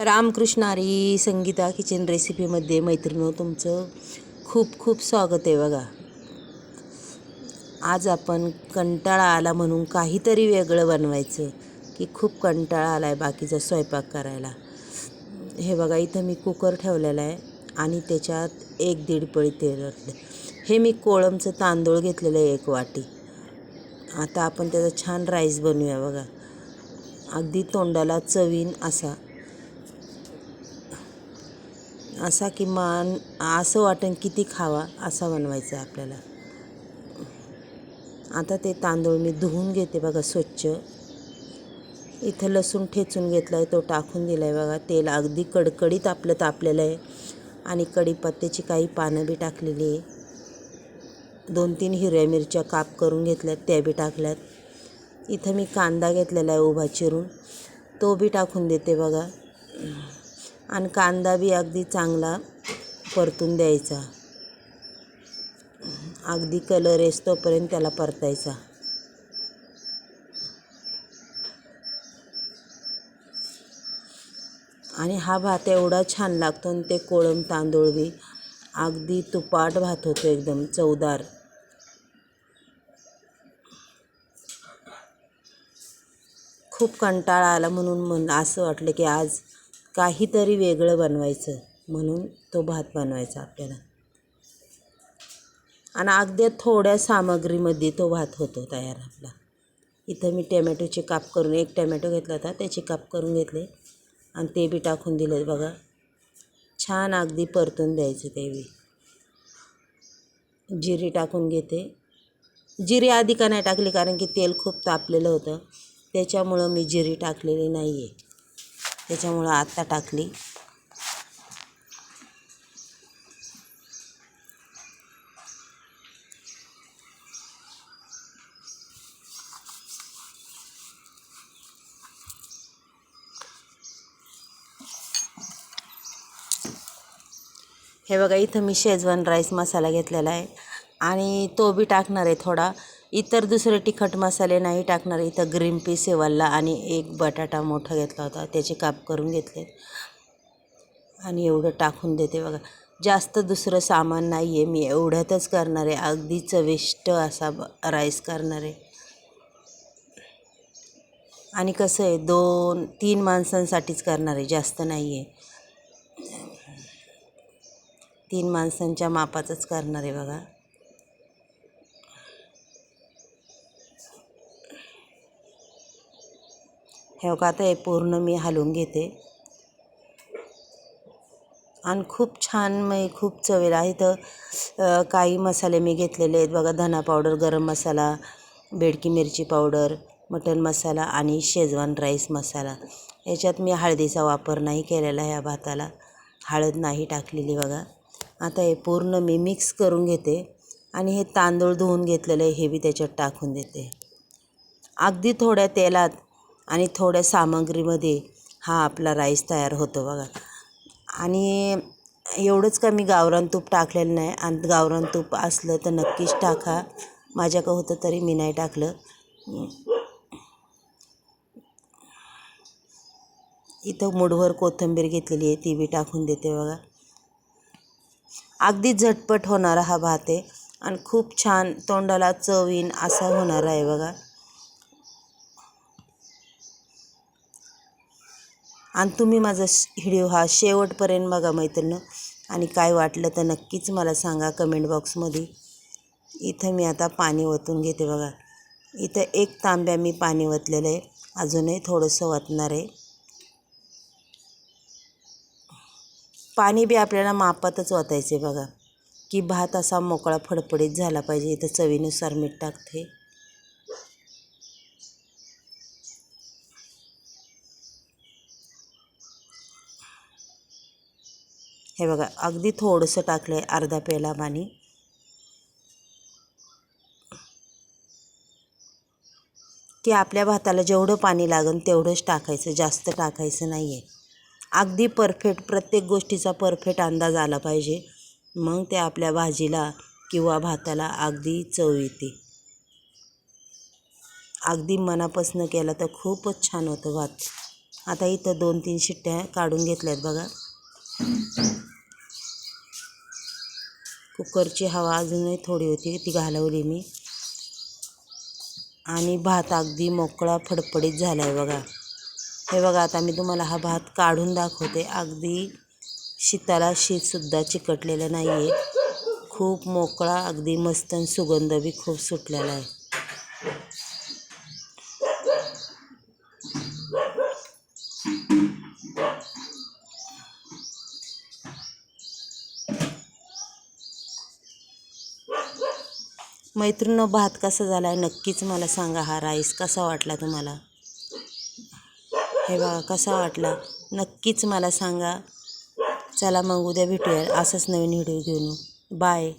रामकृष्णारी Sangeeta kitchen रेसिपीमध्ये मैत्रिणो तुमचं खूप खूप स्वागत आहे बघा. आज आपण कंटाळा आला म्हणून काहीतरी वेगळं बनवायचं की खूप कंटाळा आला आहे बाकीचा स्वयंपाक करायला. हे बघा इथं मी कुकर ठेवलेला आहे आणि त्याच्यात एक दीड पळी तेल ओतलं हे मी कोळमचं तांदूळ घेतलेलं आहे एक वाटी. आता आपण त्याचा छान राईस बनवूया बघा. अगदी तोंडाला चवीन असा असा किमान असं वाटेल किती खावा असा बनवायचा आहे आपल्याला. आता ते तांदूळ मी धुवून घेते बघा स्वच्छ. इथं लसूण ठेचून घेतला आहे तो टाकून दिला आहे बघा. तेल अगदी कडकडीत आपलं तापलेलं आहे. आणि कढीपत्त्याची काही पानं बी टाकलेली आहे. दोन तीन हिरव्या मिरच्या काप करून घेतल्यात त्या बी टाकल्यात. इथं मी कांदा घेतलेला आहे उभा चिरून. तो बी टाकून देते बघा. आणि कांदा बी अगदी चांगला परतून द्यायचा. अगदी कलर येस तोपर्यंत त्याला परतायचा. आणि हा भात एवढा छान लागतो आणि ते कोळम तांदूळ बी अगदी तुपाट भात होतो एकदम चवदार. खूप कंटाळा आला म्हणून म्हण असं वाटलं की आज काहीतरी वेगळं बनवायचं म्हणून तो भात बनवायचा आपल्याला. आणि अगदी थोड्या सामग्रीमध्ये तो भात होतो तयार आपला. इथं मी टॅमॅटोचे काप करून एक टॅमॅटो घेतला होता त्याचे काप करून घेतले आणि ते बी टाकून दिले बघा. छान अगदी परतून द्यायचं ते बी. जिरी टाकून घेते. जिरी आधी का नाही टाकली? कारण की तेल खूप तापलेलं होतं. त्याच्यामुळं मी जिरी टाकलेली नाही आहे त्याच्यामुळं आत्ता टाकली. हे बघा इथं मी शेजवान राईस मसाला घेतलेला आहे. आणि तो बी टाकणार आहे थोडा. इतर दुसरे तिखट मसाले नाही टाकणार. इथं ग्रीन पीस सेवल्ला आणि एक बटाटा मोठा घेतला होता. त्याचे काप करून घेतले. आणि एवढं टाकून देते बघा. जास्त दुसरं सामान नाही आहे मी एवढ्यातच करणार आहे. अगदी चविष्ट असा राईस करणार आहे. आणि कसं आहे दोन तीन माणसांसाठीच करणार आहे. जास्त नाही आहे तीन माणसांच्या मापाचंच करणार आहे बघा. हे बघा आता हे पूर्ण मी हलवून घेते. आणि खूप छान मी खूप चवेला इथं काही मसाले मी घेतलेले आहेत. बघा धना पावडर गरम मसाला बेडकी मिरची पावडर मटन मसाला आणि शेजवान राईस मसाला. याच्यात मी हळदीचा वापर नाही केलेला ह्या भाताला. हळद नाही टाकलेली बघा. आता हे पूर्ण मी मिक्स करून घेते आणि हे तांदूळ धुवून घेतलेलं आहे हे बी त्याच्यात टाकून देते. अगदी थोड्या तेलात आणि थोड्या सामग्रीमध्ये हा आपला राईस तयार होतो बघा. आणि एवढंच का मी गावरान तूप टाकलेलं नाही. आणि गावरान तूप असलं तर नक्कीच टाका. माझ्याकडं होतं तरी मी नाही टाकलं. इथं मुठभर कोथिंबीर घेतलेली आहे ती बी टाकून देते बघा. अगदी झटपट होणारा हा भात आहे. आणि खूप छान तोंडाला चवीन असा होणार आहे बघा. आणि तुम्ही माझा व्हिडिओ हा शेवटपर्यंत बघा मैत्रिणं. आणि काय वाटलं तर नक्कीच मला सांगा कमेंट बॉक्समध्ये. इथं मी आता पाणी ओतून घेते बघा. इथं एक तांब्या मी पाणी ओतलेलं आहे. अजूनही थोडंसं ओतणार आहे. पाणी बी आपल्याला मापातच ओतायचं आहे बघा. की भात असा मोकळा फडफडीत झाला पाहिजे. इथं चवीनुसार मीठ टाकते. हे बघा अगदी थोडंसं टाकलं आहे अर्धा पेला पाणी की आपल्या भाताला जेवढं पाणी लागेल तेवढंच टाकायचं जास्त टाकायचं नाही आहे अगदी परफेक्ट प्रत्येक गोष्टीचा परफेक्ट अंदाज आला पाहिजे. मग ते आपल्या भाजीला किंवा भाताला अगदी चव येते. अगदी मनापासून केला तर खूपच छान होतं भात. आता इथं दोन तीन शिट्ट्या काढून घेतल्यात बघा. कुकरची हवा अजूनही थोडी होती ती घालवली मी. आणि भात अगदी मोकळा फडफडीत झाला आहे बघा. हे बघा आता मी तुम्हाला हा भात काढून दाखवते. अगदी शीताला शीतसुद्धा चिकटलेलं नाही आहे खूप मोकळा अगदी मस्त आणि सुगंध बी खूप सुटलेला आहे. मैत्रिणी भात कसा झाला आहे नक्कीच मला सांगा हा राईस कसा वाटला तुम्हाला? हे बघा कसा वाटला? नक्कीच मला सांगा. चला मग उद्या भेटूया. असंच नवीन व्हिडिओ घेऊन. बाय.